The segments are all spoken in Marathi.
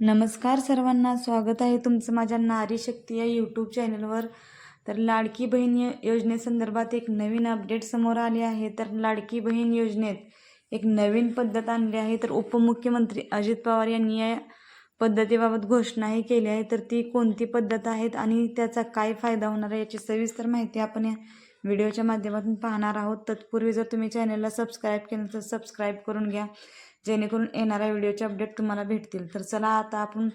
नमस्कार सर्वांना स्वागत आहे तुमचं माझ्या नारी शक्ती या यूट्यूब चॅनलवर तर लाडकी बहीण योजनेसंदर्भात एक नवीन अपडेट समोर आले आहे. तर लाडकी बहीण योजनेत एक नवीन पद्धत आणली आहे. तर उपमुख्यमंत्री अजित पवार यांनी या पद्धतीबाबत घोषणाही केली आहे. तर ती कोणती पद्धत आहेत आणि त्याचा काय फायदा होणार आहे याची सविस्तर माहिती आपण या व्हिडिओच्या माध्यमातून पाहणार आहोत. तत्पूर्वी जर तुम्ही चॅनलला सबस्क्राईब केलं तर सबस्क्राईब करून घ्या. जेणेकरून येणाऱ्या व्हिडिओचे अपडेट तुम्हाला भेटतील. तर चला आता आपण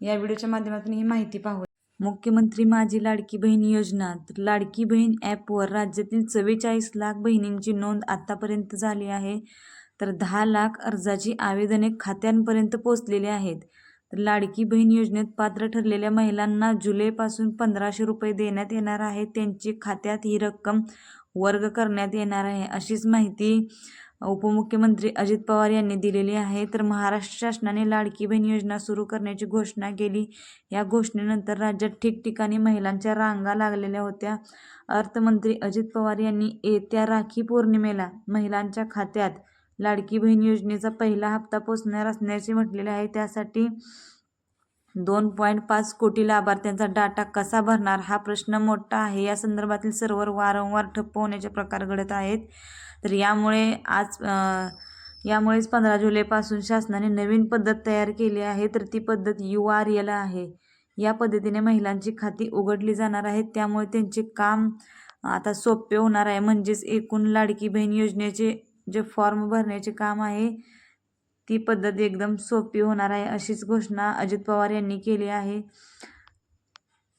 या व्हिडिओच्या माध्यमातून ही माहिती पाहू मुख्यमंत्री माझी लाडकी बहीण योजना. तर लाडकी बहीण ॲपवर राज्यातील चव्वेचाळीस लाख बहिणींची नोंद आत्तापर्यंत झाली आहे. तर दहा लाख अर्जाची आवेदने खात्यांपर्यंत पोचलेली आहेत. तर लाडकी बहीण योजनेत पात्र ठरलेल्या महिलांना जुलैपासून पंधराशे रुपये देण्यात येणार आहे. त्यांची खात्यात ही रक्कम वर्ग करण्यात येणार आहे अशीच माहिती उपमुख्यमंत्री अजित पवार यांनी दिलेली आहे. तर महाराष्ट्र शासनाने लाडकी बहीण योजना सुरू करण्याची घोषणा केली. या घोषणेनंतर राज्यात ठिकठिकाणी महिलांच्या रांगा लागलेल्या होत्या. अर्थमंत्री अजित पवार यांनी येत्या राखी पौर्णिमेला महिलांच्या खात्यात लाडकी बहीण योजनेचा पहिला हप्ता पोचणार असल्याचे म्हटलेले आहे. त्यासाठी दोन पॉईंट पाच कोटी लाभार्थ्यांचा डाटा कसा भरणार हा प्रश्न मोठा आहे. या संदर्भातील सर्व्हर वारंवार ठप्प होण्याचे प्रकार घडत आहेत. तर यामुळे आज यामुळेच पंधरा जुलैपासून शासनाने नवीन पद्धत तयार केली आहे. तर ती पद्धत यू आर एल आहे. या पद्धतीने महिलांची खाती उघडली जाणार आहेत त्यामुळे त्यांचे काम आता सोपे होणार आहे. म्हणजेच एकूण लाडकी बहीण योजनेचे जे फॉर्म भरण्याचे काम आहे ती पद्धत एकदम सोपी होणार आहे अशीच घोषणा अजित पवार यांनी केली आहे.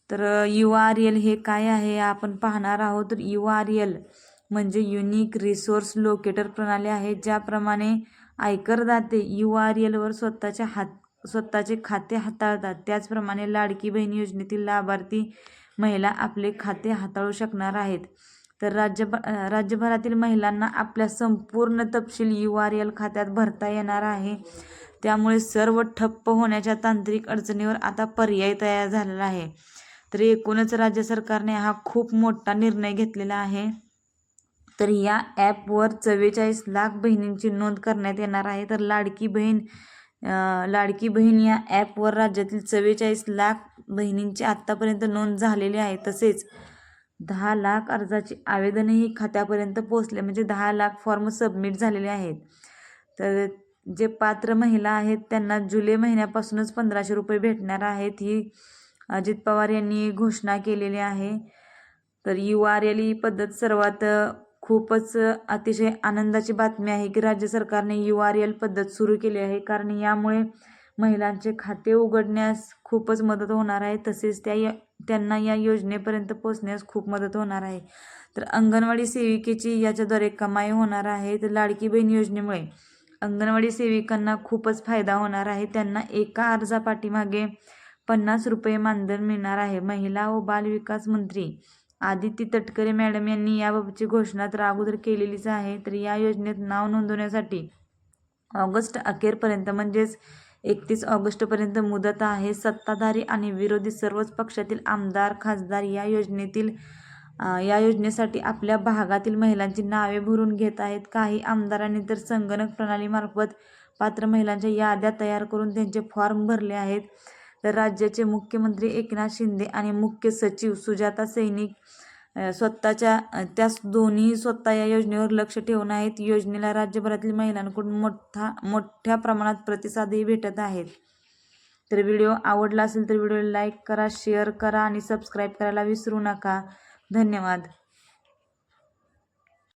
तर यू आर एल हे काय आहे आपण पाहणार आहोत. तर यू आर एल म्हणजे युनिक रिसोर्स लोकेटर प्रणाली आहे ज्याप्रमाणे आयकरदाते यू आर एलवर स्वतःच्या हात स्वतःचे खाते हाताळतात. त्याचप्रमाणे लाडकी बहीण योजनेतील लाभार्थी महिला आपले खाते हाताळू शकणार आहेत. तर राज्य राज्यभरातील महिलांना आपल्या संपूर्ण तपशील यू आर एल खात्यात भरता येणार आहे. त्यामुळे सर्व ठप्प होण्याच्या तांत्रिक अडचणीवर आता पर्याय तयार झालेला आहे. तर एकूणच राज्य सरकारने हा खूप मोठा निर्णय घेतलेला आहे. तर या ॲपवर चव्वेचाळीस लाख बहिणींची नोंद करण्यात येणार आहे. तर लाडकी बहीण लाडकी बहीण या ॲपवर राज्यातील चव्वेचाळीस लाख बहिणींची आत्तापर्यंत नोंद झालेली आहे. तसेच दहा लाख अर्जाची आवेदनही खात्यापर्यंत पोचले म्हणजे दहा लाख फॉर्म सबमिट झालेले आहेत. तर जे पात्र महिला आहेत त्यांना जुलै महिन्यापासूनच पंधराशे रुपये भेटणार आहेत ही अजित पवार यांनी घोषणा केलेली आहे. तर यू आर एल ही पद्धत सर्वात खूपच अतिशय आनंदाची बातमी आहे की राज्य सरकारने यू आर एल पद्धत सुरू केली आहे. कारण यामुळे महिलांचे खाते उघडण्यास खूपच मदत होणार आहे. तसेच त्या या त्यांना या योजनेपर्यंत पोचण्यास खूप मदत होणार आहे. तर अंगणवाडी सेविकेची याच्याद्वारे कमाई होणार आहे. तर लाडकी बहीण योजनेमुळे अंगणवाडी सेविकांना खूपच फायदा होणार आहे. त्यांना एका अर्जापाठीमागे पन्नास रुपये मानधन मिळणार आहे. महिला व बाल विकास मंत्री आदिती तटकरे मॅडम यांनी याबाबतची घोषणा तर अगोदर केलेलीच आहे तर या योजनेत नाव नोंदवण्यासाठी ऑगस्ट अखेरपर्यंत म्हणजेच एकतीस ऑगस्टपर्यंत मुदत आहे. सत्ताधारी आणि विरोधी सर्वच पक्षातील आमदार खासदार या योजनेतील या योजनेसाठी आपल्या भागातील महिलांची नावे भरून घेत आहेत. काही आमदारांनी तर संगणक प्रणालीमार्फत पात्र महिलांच्या याद्या तयार करून त्यांचे फॉर्म भरले आहेत. तर राज्याचे मुख्यमंत्री एकनाथ शिंदे आणि मुख्य सचिव सुजाता सैनिक स्वतःच्या त्या दोन्ही स्वतः या योजनेवर लक्ष ठेवून आहेत. योजनेला राज्यभरातील महिलांकडून मोठा मोठ्या प्रमाणात प्रतिसादही भेटत आहेत. तर व्हिडिओ आवडला असेल तर व्हिडिओला लाईक करा शेअर करा आणि सबस्क्राईब करायला विसरू नका. धन्यवाद.